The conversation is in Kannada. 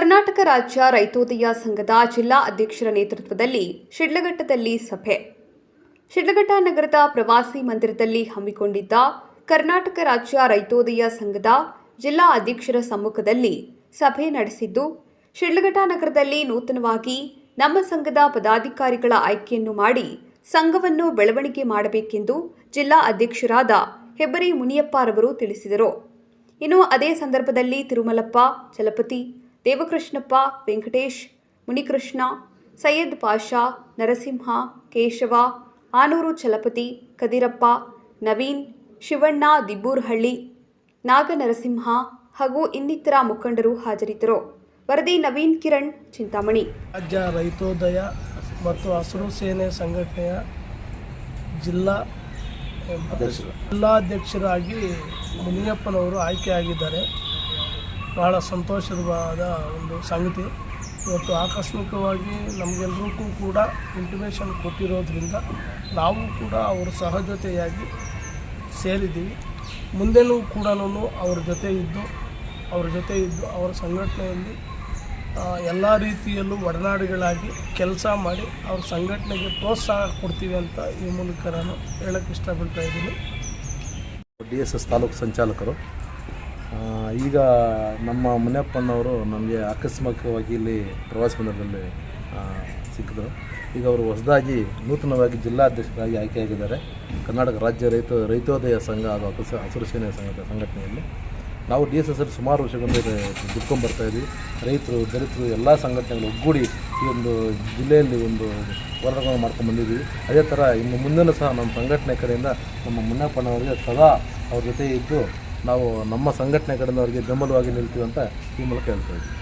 ಕರ್ನಾಟಕ ರಾಜ್ಯ ರೈತೋದಯ ಸಂಘದ ಜಿಲ್ಲಾ ಅಧ್ಯಕ್ಷರ ನೇತೃತ್ವದಲ್ಲಿ ಶಿಡ್ಲಘಟ್ಟದಲ್ಲಿ ಸಭೆ. ಶಿಡ್ಲಘಟ್ಟ ನಗರದ ಪ್ರವಾಸಿ ಮಂದಿರದಲ್ಲಿ ಹಮ್ಮಿಕೊಂಡಿದ್ದ ಕರ್ನಾಟಕ ರಾಜ್ಯ ರೈತೋದಯ ಸಂಘದ ಜಿಲ್ಲಾ ಅಧ್ಯಕ್ಷರ ಸಮ್ಮುಖದಲ್ಲಿ ಸಭೆ ನಡೆಸಿದ್ದು, ಶಿಡ್ಲಘಟ್ಟ ನಗರದಲ್ಲಿ ನೂತನವಾಗಿ ನಮ್ಮ ಸಂಘದ ಪದಾಧಿಕಾರಿಗಳ ಆಯ್ಕೆಯನ್ನು ಮಾಡಿ ಸಂಘವನ್ನು ಬೆಳವಣಿಗೆ ಮಾಡಬೇಕೆಂದು ಜಿಲ್ಲಾ ಅಧ್ಯಕ್ಷರಾದ ಹೆಬ್ಬರಿ ಮುನಿಯಪ್ಪರವರು ತಿಳಿಸಿದರು. ಇನ್ನು ಅದೇ ಸಂದರ್ಭದಲ್ಲಿ ತಿರುಮಲಪ್ಪ, ಚಲಪತಿ ದೇವಕೃಷ್ಣಪ್ಪ ವೆಂಕಟೇಶ್ ಮುನಿಕೃಷ್ಣ ಸೈಯದ್ ಪಾಷಾ ನರಸಿಂಹ ಕೇಶವ ಆನೂರು ಚಲಪತಿ ಕದಿರಪ್ಪ ನವೀನ್ ಶಿವಣ್ಣ ದಿಬ್ಬೂರ್ಹಳ್ಳಿ ನಾಗನರಸಿಂಹ ಹಾಗೂ ಇನ್ನಿತರ ಮುಖಂಡರು ಹಾಜರಿದ್ದರು. ವರದಿ ನವೀನ್ ಕಿರಣ್ ಚಿಂತಾಮಣಿ. ರಾಜ್ಯ ರೈತೋದಯ ಮತ್ತು ಹಸಿರು ಸೇನೆ ಸಂಘಟನೆಯ ಜಿಲ್ಲಾ ಜಿಲ್ಲಾಧ್ಯಕ್ಷರಾಗಿ ಮುನಿಯಪ್ಪನವರು ಆಯ್ಕೆಯಾಗಿದ್ದಾರೆ. ಬಹಳ ಸಂತೋಷವಾದ ಒಂದು ಸಂಗತಿ. ಇವತ್ತು ಆಕಸ್ಮಿಕವಾಗಿ ನಮಗೆಲ್ಲರಿಗೂ ಕೂಡ ಇಂಟಿಮೇಷನ್ ಕೊಟ್ಟಿರೋದ್ರಿಂದ ನಾವು ಕೂಡ ಅವ್ರ ಸಹಜತೆಯಾಗಿ ಸೇರಿದ್ದೀವಿ. ಮುಂದೆನೂ ಕೂಡ ಅವ್ರ ಜೊತೆ ಇದ್ದು, ಅವ್ರ ಜೊತೆ ಇದ್ದು, ಅವರ ಸಂಘಟನೆಯಲ್ಲಿ ಎಲ್ಲ ರೀತಿಯಲ್ಲೂ ಒಡನಾಡಿಗಳಾಗಿ ಕೆಲಸ ಮಾಡಿ ಅವ್ರ ಸಂಘಟನೆಗೆ ಪ್ರೋತ್ಸಾಹ ಕೊಡ್ತೀವಿ ಅಂತ ಈ ಮೂಲಕ ನಾನು ಹೇಳಕ್ಕೆ ಇಷ್ಟಪಡ್ತಾ ಇದ್ದೀನಿ. ಡಿ ಎಸ್ ಎಸ್ ತಾಲೂಕು ಸಂಚಾಲಕರು ಈಗ ನಮ್ಮ ಮುನಿಯಪ್ಪನವರು ನಮಗೆ ಆಕಸ್ಮಿಕವಾಗಿ ಇಲ್ಲಿ ಪ್ರವಾಸ ಮಂದಿರದಲ್ಲಿ ಆ, ಸಿಕ್ಕಿದ್ರು. ಈಗ ಅವರು ಹೊಸದಾಗಿ ನೂತನವಾಗಿ ಜಿಲ್ಲಾಧ್ಯಕ್ಷರಾಗಿ ಆಯ್ಕೆಯಾಗಿದ್ದಾರೆ. ಕರ್ನಾಟಕ ರಾಜ್ಯ ರೈತ ರೈತೋದಯ ಸಂಘ ಹಾಗೂ ಹಸಿರು ಸೇನೆ ಸಂಘದ ಸಂಘಟನೆಯಲ್ಲಿ. ನಾವು ಡಿ ಎಸ್ ಎಸ್ ಎಲ್ ಸುಮಾರು ವರ್ಷಗಳಿಂದ ಬರ್ತಾ ಇದ್ವಿ ರೈತರು ದಲಿತರು ಎಲ್ಲ ಸಂಘಟನೆಗಳು ಒಗ್ಗೂಡಿ ಈ ಒಂದು ಜಿಲ್ಲೆಯಲ್ಲಿ ಒಂದು ಹೋರಾಟಗಳನ್ನು ಮಾಡ್ಕೊಂಡು ಬಂದಿದ್ದೀವಿ. ಅದೇ ಥರ ಇನ್ನು ಮುಂದೆನೂ ಸಹ ನಮ್ಮ ಸಂಘಟನೆ ಕಡೆಯಿಂದ ನಮ್ಮ ಮುನ್ನಪ್ಪನವರಿಗೆ ಸದಾ ಅವ್ರ ಜೊತೆ ಇದ್ದು ನಾವು ನಮ್ಮ ಸಂಘಟನೆ ಕಡೆಯಿಂದ ಅವರಿಗೆ ಬೆಂಬಲವಾಗಿ ನಿಲ್ತೀವಿ ಅಂತ ಈ ಮೂಲಕ ಹೇಳ್ತಾ ಇದ್ದೀವಿ